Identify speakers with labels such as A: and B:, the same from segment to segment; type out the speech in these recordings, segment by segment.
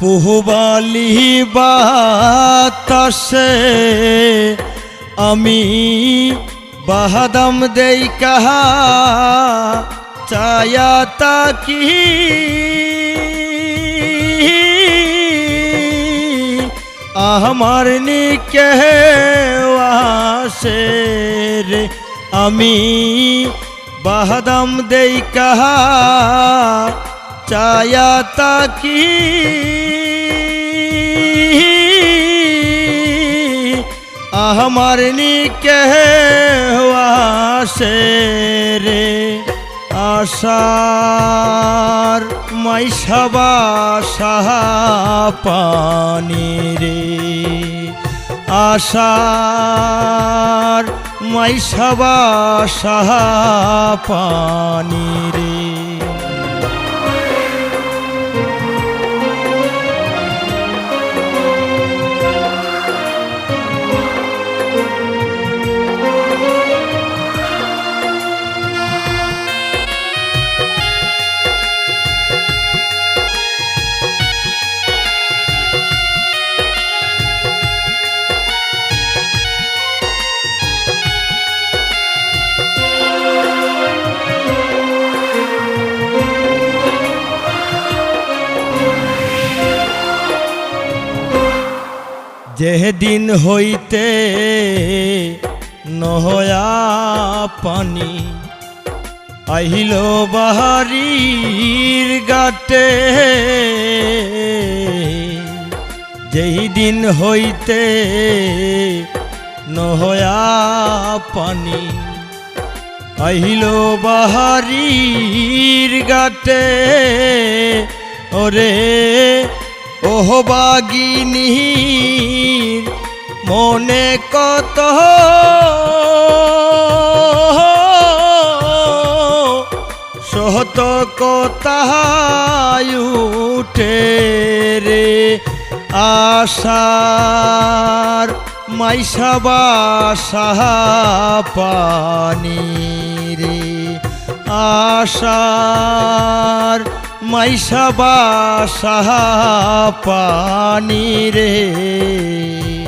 A: পুহবালি বাতাসে আমি বাহাদাম দেই কাহা চায়া তাকি। আমার নিকে আসে রে আমি বাহাদাম দেই কাহা চায়া তাকি। আমার নিকে আসে রে? আশার মাইসাবা সাহা পানি রে। আশার মাইসাবা সাহা পানি রে। যেদিন হইতে নহয়া পানি আহিল বাহারির গাটে যেই দিন হইতে নহয়া পানি আহিল বাহারির গাটে ওরে ওহ বাগিনীর মনে কত সহত কথায় উঠে রে আশার মাইসাবা সাহা পানি রে আশার মাইসাবা সাহা পানি রে।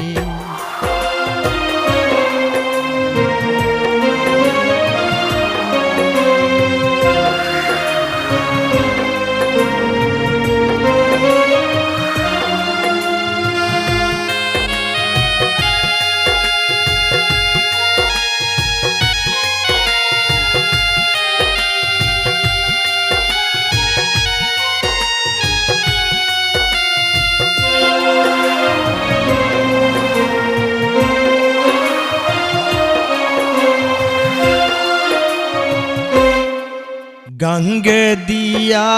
A: গঙ্গে দিয়া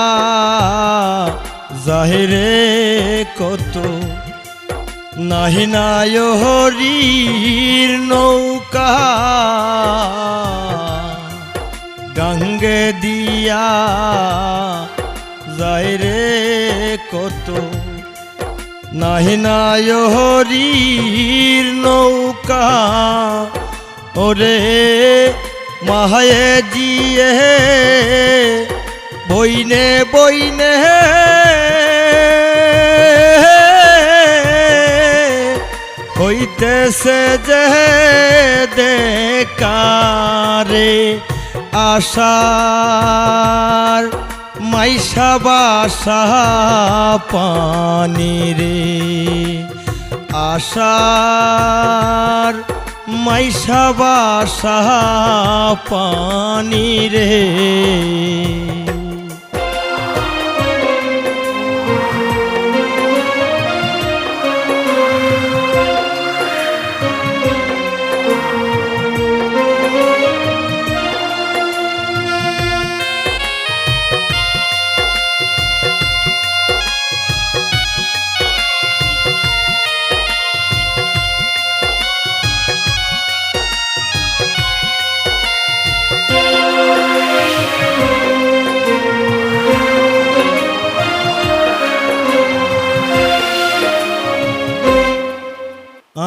A: জাহেরে কত নাহি নাই হরির নৌকা। গঙ্গে দিয়া জাহেরে কত নাহি নাই হরির নৌকা। ওরে মাহায়ে জিয়ে বইনে বইনে হইতেছে যে দেকারে আশার মাইসাবা সাহা পানি রে আশার মাইসাবা সাহা পানি রে।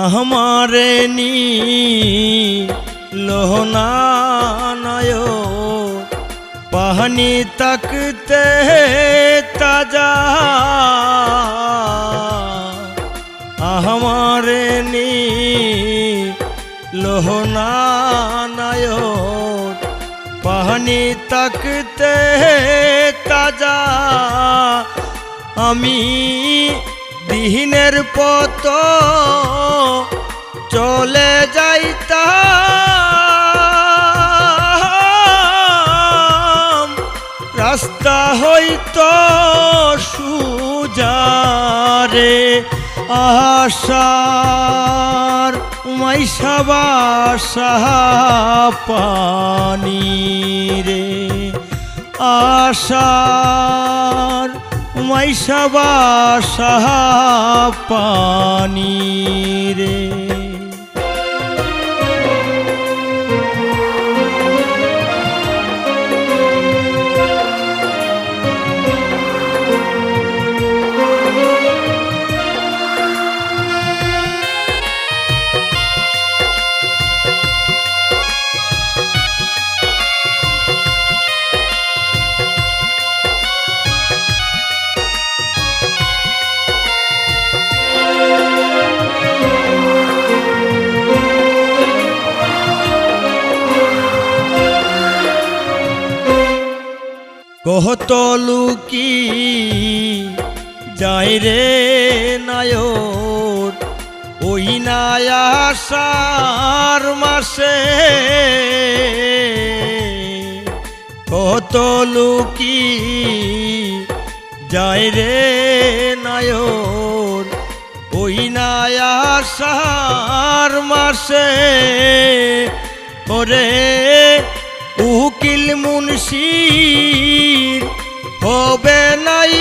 A: আমারে নি লোহনানায় পাহানি তকতে তাজা। আমারে নি লোহনায়ক পাহানি তাকতে তাজা। আমি দিনের পত চলে যাইতাম। রাস্তা হইতো সুজারে আশার মাইসাবাসা পানি রে আশার মাইসাবাসা পানি রে। কহত যায় রে নায়র, ওই নায়াসার মাসে। কত লুকি যায় রে নায়র, ওই নায়াসার মাসে। ওরে উকিল মুন্সির হবে নাই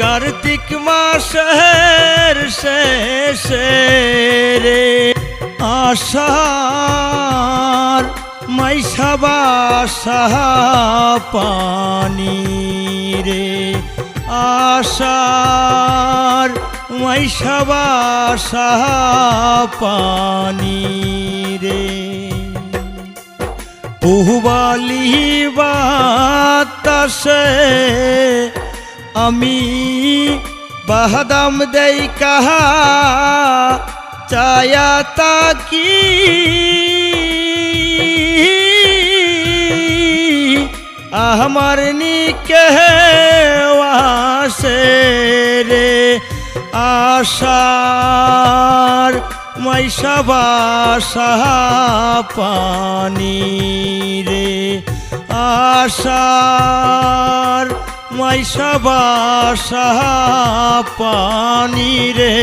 A: কার্তিক মাসের শেষে রে আশার মাইসাবাসা পানি রে আশার মাইসাবাসা পানি রে পুহবালি বাতাসে আমি বাহাদাম দেই কাহা চায়া তাকি। আমার নিকে আসে রে। আশার মাইসাবাসা পানি রে। আশার মাইসাবাসা পানি রে।